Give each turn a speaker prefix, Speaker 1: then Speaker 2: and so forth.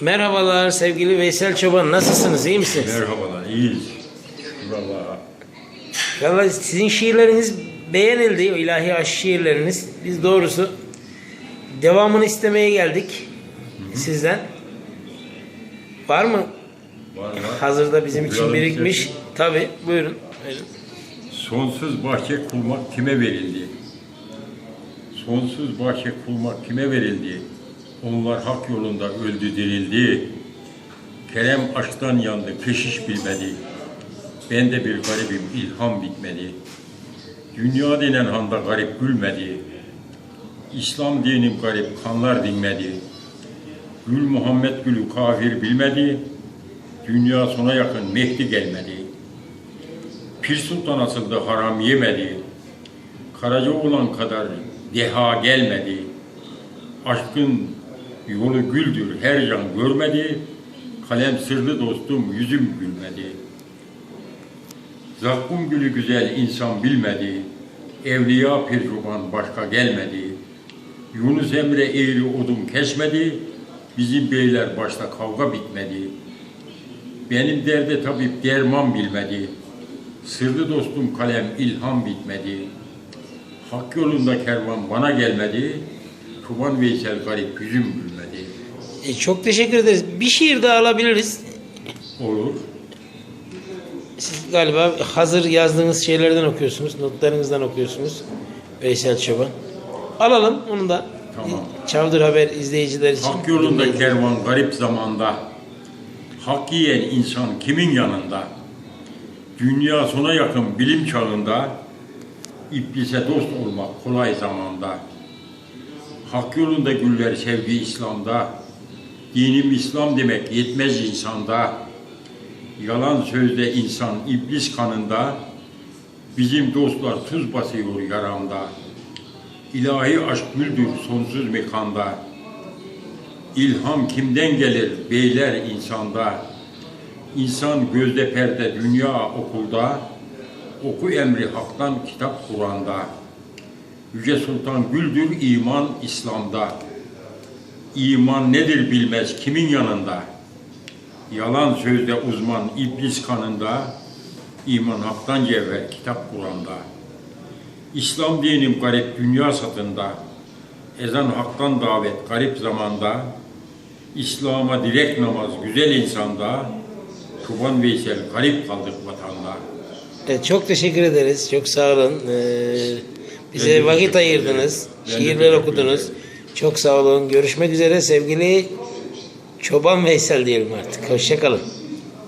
Speaker 1: Merhabalar sevgili Veysel Çoban. Nasılsınız? iyi misiniz?
Speaker 2: Merhabalar, iyiyiz. Vallahi
Speaker 1: Vallahi sizin şiirleriniz beğenildi. İlahi aşk şiirleriniz. Biz doğrusu devamını istemeye geldik sizden. Var mı?
Speaker 2: var var.
Speaker 1: Hazırda bizim için birikmiş. Tabi buyurun. buyurun.
Speaker 2: Sonsuz bahçe kurmak kime verildi? Sonsuz bahçe kurmak kime verildi? Onlar hak yolunda öldü dirildi. Kerem aşktan yandı, keşiş bilmedi. Ben de bir garibim, ilham bitmedi. Dünya denen handa garip gülmedi. İslam dinim garip, kanlar dinmedi. Gül Muhammed gülü kafir bilmedi. Dünya sona yakın Mehdi gelmedi. Pir Sultan asıldı haram yemedi. Karaca olan kadar deha gelmedi. Aşkın yolu güldür her can görmedi. Kalem sırlı dostum yüzüm gülmedi. Zakkum gülü güzel insan bilmedi. Evliya pircuban başka gelmedi. Yunus Emre eğri odun kesmedi. Bizim beyler başta kavga bitmedi. Benim derde tabip derman bilmedi. Sırlı dostum kalem ilham bitmedi. Hak yolunda kervan bana gelmedi. Çoban Veysel garip yüzüm gülmedi.
Speaker 1: E, çok teşekkür ederiz. Bir şiir daha alabiliriz.
Speaker 2: Olur.
Speaker 1: Siz galiba hazır yazdığınız şeylerden okuyorsunuz. Notlarınızdan okuyorsunuz. Veysel Çoban. Alalım onu da.
Speaker 2: Tamam.
Speaker 1: Çavdır Haber izleyiciler için.
Speaker 2: Hak yolunda kervan garip zamanda. Hak yiyen insan kimin yanında? Dünya sona yakın bilim çağında. İblise dost olmak kolay zamanda. Hak yolunda güller sevgi İslam'da. Dinim İslam demek yetmez insanda. Yalan sözde insan iblis kanında. Bizim dostlar tuz basıyor yaramda. İlahi aşk güldür sonsuz mekanda. İlham kimden gelir beyler insanda? İnsan gözde perde dünya okulda. Oku emri haktan kitap Kur'an'da. Yüce Sultan güldür iman İslam'da. İman nedir bilmez kimin yanında? Yalan sözde uzman iblis kanında. İman haktan cevher kitap Kur'an'da. İslam dinim garip dünya satında. Ezan haktan davet garip zamanda. İslam'a direkt namaz güzel insanda. Çoban Veysel garip kaldık vatanda.
Speaker 1: Evet, çok teşekkür ederiz. Çok sağ olun. Ee, bize vakit ayırdınız. Şiirler okudunuz. Çok sağ olun. Görüşmek üzere sevgili Çoban Veysel diyelim artık. Hoşçakalın.